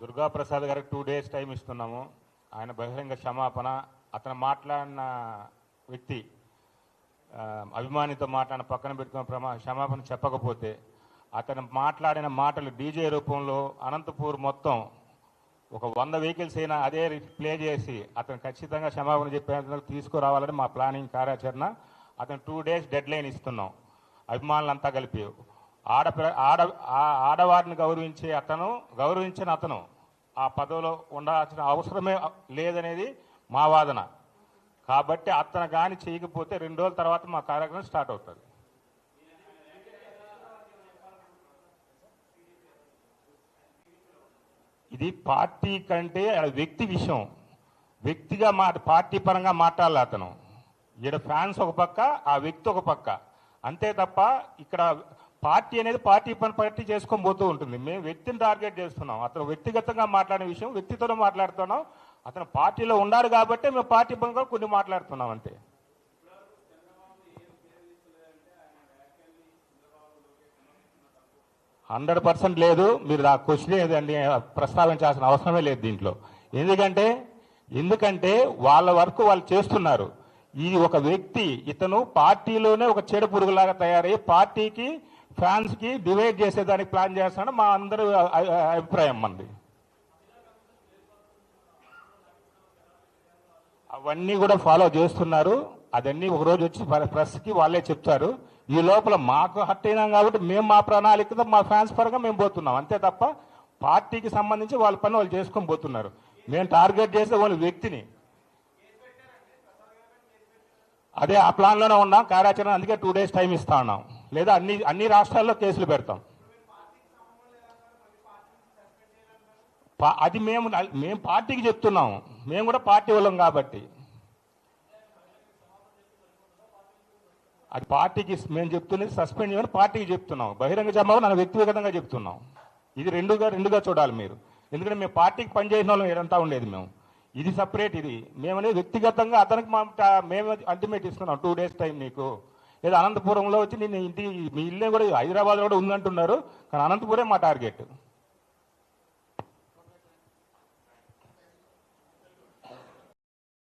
దుర్గాప్రసాద్ గారికి two days time ఇస్తున్నాము. ఆయన బహిరంగ క్షమాపణ అతను మాట్లాడిన వ్యక్తి అభిమానితో మాట్లాడిన పక్కన పెట్టుకున్న ప్రమా క్షమాపణ చెప్పకపోతే అతను మాట్లాడిన మాటలు డీజే రూపంలో అనంతపూర్ మొత్తం ఒక వంద వెహికల్స్ అయినా అదే ప్లే చేసి అతను ఖచ్చితంగా క్షమాపణ చెప్పేందుకు తీసుకురావాలని మా ప్లానింగ్ కార్యాచరణ. అతను టూ డేస్ డెడ్ లైన్ ఇస్తున్నాం. అభిమానులంతా కలిపి ఆడపిల్ల ఆడ ఆడవారిని గౌరవించే అతను గౌరవించిన అతను ఆ పదవిలో ఉండాల్సిన అవసరమే లేదనేది మా వాదన. కాబట్టి అతను కానీ చేయకపోతే రెండు రోజుల తర్వాత మా కార్యక్రమం స్టార్ట్ అవుతుంది. ఇది పార్టీ కంటే వ్యక్తి విషయం. వ్యక్తిగా మా పార్టీ పరంగా మాట్లాడాలి అతను. ఈడ ఫ్యాన్స్ ఒక పక్క ఆ వ్యక్తి ఒక పక్క. అంతే తప్ప ఇక్కడ పార్టీ అనేది పార్టీ పని పార్టీ చేసుకొని పోతూ ఉంటుంది. మేము వ్యక్తిని టార్గెట్ చేస్తున్నాం. అతను వ్యక్తిగతంగా మాట్లాడే విషయం వ్యక్తితోనే మాట్లాడుతున్నాం. అతను పార్టీలో ఉన్నారు కాబట్టి మేము పార్టీ పరంగా కొన్ని మాట్లాడుతున్నాం అంతే. హండ్రెడ్ పర్సెంట్ లేదు. మీరు ఆ క్వశ్చన్ ఏదండి? ప్రస్తావించాల్సిన అవసరమే లేదు దీంట్లో. ఎందుకంటే ఎందుకంటే వాళ్ళ వరకు వాళ్ళు చేస్తున్నారు. ఈ ఒక వ్యక్తి ఇతను పార్టీలోనే ఒక చెడు పురుగులాగా తయారయ్యి పార్టీకి ఫ్యాన్స్కి డివైడ్ చేసేదానికి ప్లాన్ చేస్తాడు మా అందరి అభిప్రాయం మంది అవన్నీ కూడా ఫాలో చేస్తున్నారు. అదన్నీ ఒక రోజు వచ్చి ప్రెస్కి వాళ్ళే చెప్తారు. ఈ లోపల మాకు హట్ అయినాం కాబట్టి మేము మా ప్రణాళికతో మా ఫ్యాన్స్ పరంగా మేము పోతున్నాం. అంతే తప్ప పార్టీకి సంబంధించి వాళ్ళ పని వాళ్ళు చేసుకొని పోతున్నారు. మేము టార్గెట్ చేసే వాళ్ళ వ్యక్తిని. అదే ఆ ప్లాన్లోనే ఉన్నాం. కార్యాచరణ అందుకే టూ డేస్ టైం ఇస్తా ఉన్నాం. లేదా అన్ని అన్ని రాష్ట్రాల్లో కేసులు పెడతాం. పా- అది మేము మేము పార్టీకి చెప్తున్నాం. మేము కూడా పార్టీ వాళ్ళం కాబట్టి. అది పార్టీకి మేము చెప్తున్నది సస్పెండ్ చేయమని పార్టీకి చెప్తున్నాం. బహిరంగ జమావు నన్ను వ్యక్తిగతంగా చెప్తున్నాం. ఇది రెండుగా రెండుగా చూడాలి మీరు. ఎందుకంటే మేము పార్టీకి పనిచేసిన వాళ్ళం ఏదంతా ఉండేది మేము. ఇది సపరేట్ ఇది. మేమనేది వ్యక్తిగతంగా అతనికి మా మేము అల్టిమేట్ ఇస్తున్నాం. టూ డేస్ టైం నీకు లేదా అనంతపురంలో వచ్చి నేను ఇంటి మీ ఇల్లే కూడా హైదరాబాద్ కూడా ఉందంటున్నారు. కానీ అనంతపురే మా టార్గెట్.